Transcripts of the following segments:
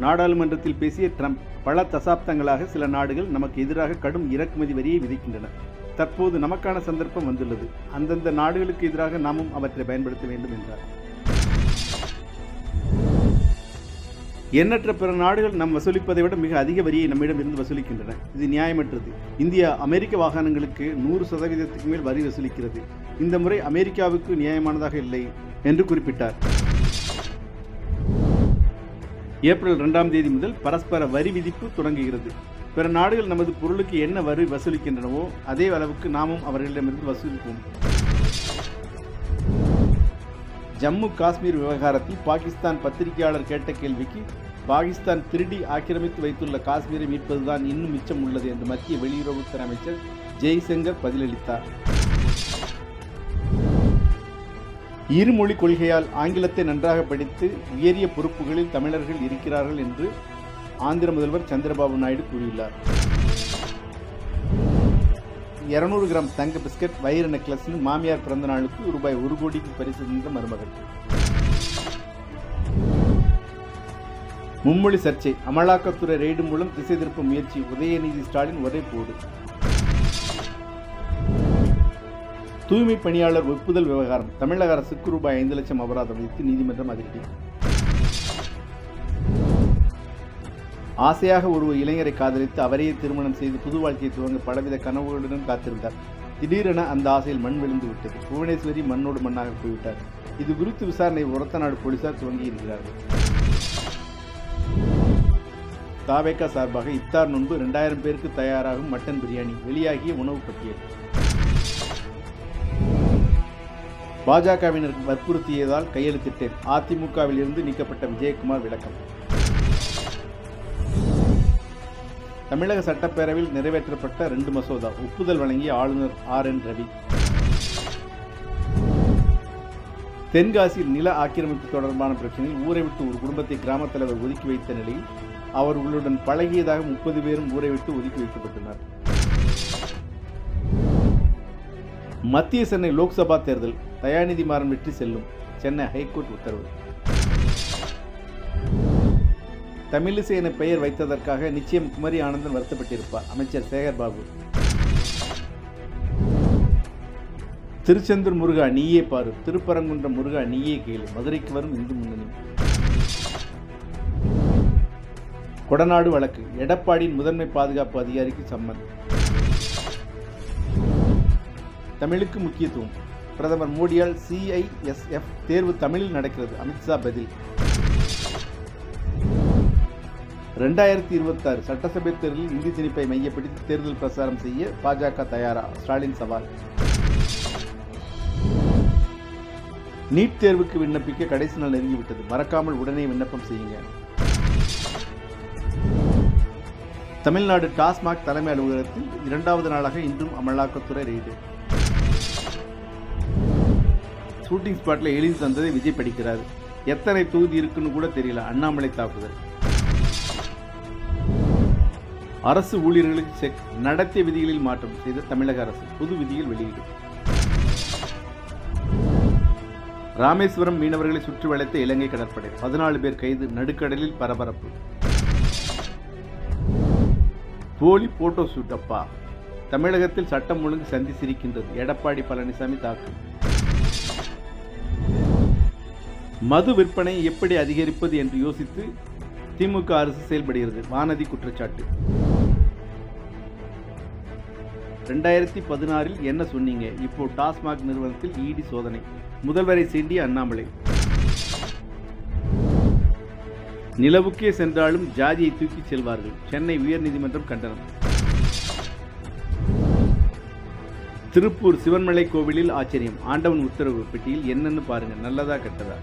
நாடாளுமன்றத்தில் பேசிய ட்ரம்ப் பல தசாப்தங்களாக சில நாடுகள் நமக்கு எதிராக கடும் இறக்குமதி வரியை விதிக்கின்றன. தற்போது நமக்கான சந்தர்ப்பம் வந்துள்ளது. அந்தந்த நாடுகளுக்கு எதிராக நாமும் அவற்றை பயன்படுத்த வேண்டும் என்றார். எண்ணற்ற பிற நாடுகள் நாம் வசூலிப்பதை விட மிக அதிக வரியை நம்மிடம் இருந்து வசூலிக்கின்றன. இது நியாயமற்றது. இந்தியா அமெரிக்க வாகனங்களுக்கு நூறு சதவீதத்துக்கு மேல் வரி வசூலிக்கிறது. இந்த முறை அமெரிக்காவுக்கு நியாயமானதாக இல்லை என்று குறிப்பிட்டார். ஏப்ரல் இரண்டாம் தேதி முதல் பரஸ்பர வரி விதிப்பு தொடங்குகிறது. பிற நாடுகள் நமது பொருளுக்கு என்ன வரி வசூலிக்கின்றனவோ அதே அளவுக்கு நாமும் அவர்களிடமிருந்து வசூலிப்போம். ஜம்மு காஷ்மீர் விவகாரத்தில் பாகிஸ்தான் பத்திரிகையாளர் கேட்ட கேள்விக்கு பாகிஸ்தான் திருடி ஆக்கிரமித்து வைத்துள்ள காஷ்மீரை மீட்பதுதான் இன்னும் மிச்சம் உள்ளது என்று மத்திய வெளியுறவுத்துறை அமைச்சர் ஜெய்சங்கர் பதிலளித்தார். இருமொழி கொள்கையால் ஆங்கிலத்தை நன்றாக படித்து உயரிய பொறுப்புகளில் தமிழர்கள் இருக்கிறார்கள் என்று ஆந்திர முதல்வர் சந்திரபாபு நாயுடு கூறியுள்ளார். இருநூறு கிராம் தங்க பிஸ்கட் வயிறு நெக்லஸ்னு மாமியார் பிறந்த நாளுக்கு ரூபாய் ஒரு கோடிக்கு பரிசு தந்த மருமகள். மும்மொழி சர்ச்சை அமலாக்கத்துறை ரெய்டு மூலம் திசை திருப்ப முயற்சி உதயநிதி ஸ்டாலின் ஒரே போடு. தூய்மை பணியாளர் ஒப்புதல் விவகாரம். தமிழக அரசுக்கு ரூபாய் ஐந்து லட்சம் அபராதம் விதித்து நீதிமன்றம் அதிரடி. ஆசையாக ஒரு இளைஞரை காதலித்து அவரையே திருமணம் செய்து புது வாழ்க்கையை துவங்க பலவித கனவுகளுடன் காத்திருந்தார். திடீரென அந்த ஆசையில் மண் விழுந்து விட்டது. புவனேஸ்வரி மண்ணோடு மண்ணாக போய்விட்டார். இது குறித்து விசாரணை உரத்தநாடு போலீசார் துவங்கியிருக்கிறார்கள் தாவேக்கா சார்பாக இத்தார் நோன்பு இரண்டாயிரம் பேருக்கு தயாராகும் மட்டன் பிரியாணி வெளியாகிய உணவு பட்டியல். பாஜகவினர் வற்புறுத்தியதால் கையெழுத்திட்டேன். அதிமுகவில் இருந்து நீக்கப்பட்ட விஜயகுமார் விளக்கம். தமிழக சட்டப்பேரவையில் நிறைவேற்றப்பட்ட ரெண்டு மசோதா. ஒப்புதல் வழங்கிய ஆளுநர் ஆர் என் ரவி. தென்காசியில் நில ஆக்கிரமிப்பு தொடர்பான பிரச்சனையில் ஊரை விட்டு ஒரு குடும்பத்தை கிராமத் தலைவர் ஒதுக்கி வைத்த நிலையில் அவர்களுடன் பழகியதாக முப்பது பேரும் ஊரை விட்டு ஒதுக்கி வைக்கப்பட்டனர். மத்திய சென்னை லோக்சபா தேர்தல். தயாநிதி மாறன் வெற்றி செல்லும். சென்னை ஹைகோர்ட் உத்தரவு. தமிழிசை என பெயர் வைத்ததற்காக நிச்சயம் குமரி ஆனந்தன் வருத்தப்பட்டிருப்பார். அமைச்சர் சேகர் பாபு. திருச்செந்தூர் முருகா நீயே பாரு. திருப்பரங்குன்றம் முருகா நீயே கேளு. மதுரைக்கு வரும் இந்து முன்னணி. கொடநாடு வழக்கு. எடப்பாடியின் முதன்மை பாதுகாப்பு அதிகாரிக்கு சம்மன். தமிழுக்கு முக்கியத்துவம். பிரதமர் மோடியால் சிஐஎஸ்எஃப் தேர்வு தமிழில் நடக்கிறது. அமித்ஷா பதில். ரெண்டாயிரத்தி இருபத்தாறு சட்டசபை தேர்தலில் இந்தி திணிப்பை மையப்படுத்தி தேர்தல் பிரசாரம் செய்ய பாஜக தயாரா? ஸ்டாலின் சவால். நீட் தேர்வுக்கு விண்ணப்பிக்க கடைசி நாள் நெருங்கிவிட்டது. மறக்காமல் உடனே விண்ணப்பம் செய்யுங்க. தமிழ்நாடு டாஸ்மாக் தலைமை அலுவலகத்தில் இரண்டாவது நாளாக இன்றும் அமலாக்கத்துறை ரெய்டு. ஷூட்டிங் ஸ்பாட்டில் எளிது தந்ததை விஜய் படிக்கிறார். எத்தனை தொகுதி இருக்குன்னு கூட தெரியல. அண்ணாமலை தாக்குதல். அரசு ஊழியர்களுக்கு செக் நடத்திய விதிகளில் மாற்றம் செய்த தமிழக அரசு. புது விதிகள் வெளியீடு. ராமேஸ்வரம் மீனவர்களை சுற்றி வளைத்த இலங்கை கடற்படை. பதினாலு பேர் கைது. நடுக்கடலில் பரபரப்பு. போலி போட்டோ ஷூட் அப்பா. தமிழகத்தில் சட்டம் ஒழுங்கு சந்தி சிரிக்கின்றது. எடப்பாடி பழனிசாமி தாக்கு. மது விற்பனை எப்படி அதிகரிப்பது என்று யோசித்து திமுக அரசு செயல்படுகிறது. வானதி குற்றச்சாட்டு. ரெண்டாயிரத்தி பதினாறில் என்ன சொன்னீங்க? இப்போ டாஸ்மாக் நிறுவனத்தில் இடி சோதனை. முதல்வரை சீண்டிய அண்ணாமலை. நிலவுக்கே சென்றாலும் ஜாதியை தூக்கிச் செல்வார்கள். சென்னை உயர்நீதிமன்றம் கண்டனம். திருப்பூர் சிவன்மலை கோவிலில் ஆச்சரியம். ஆண்டவன் உத்தரவு பெட்டியில் என்னன்னு பாருங்க நல்லதா கெட்டதா?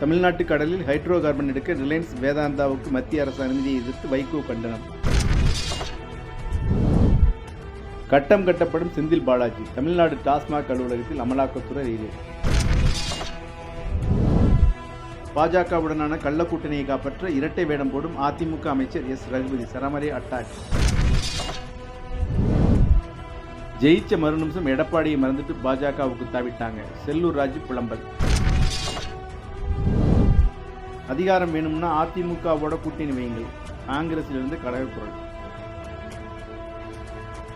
தமிழ்நாட்டு கடலில் ஹைட்ரோ கார்பன் எடுக்க ரிலையன்ஸ் வேதாந்தாவுக்கு மத்திய அரசு அனுமதியை எதிர்த்து வைகோ கண்டனம். கட்டம் கட்டப்படும் செந்தில் பாலாஜி தமிழ்நாடு டாஸ்மாக் அலுவலகத்தில் அமலாக்கத்துறை ரெய்டு பாஜகவுடனான கள்ள கூட்டணியை காப்பாற்ற இரட்டை வேடம் போடும் அதிமுக அமைச்சர் எஸ். ரகுபதி சரமரே அட்டாக் ஜெயிச்ச மறுநிமிஷம் எடப்பாடியை மறந்துட்டு பாஜகவுக்கு தாவிட்டாங்க. செல்லூர் ராஜு புலம்பல். அதிகாரம் வேணும்னா அதிமுகவோட கூட்டணி வையுங்கள். காங்கிரஸிலிருந்து கழக குரல்.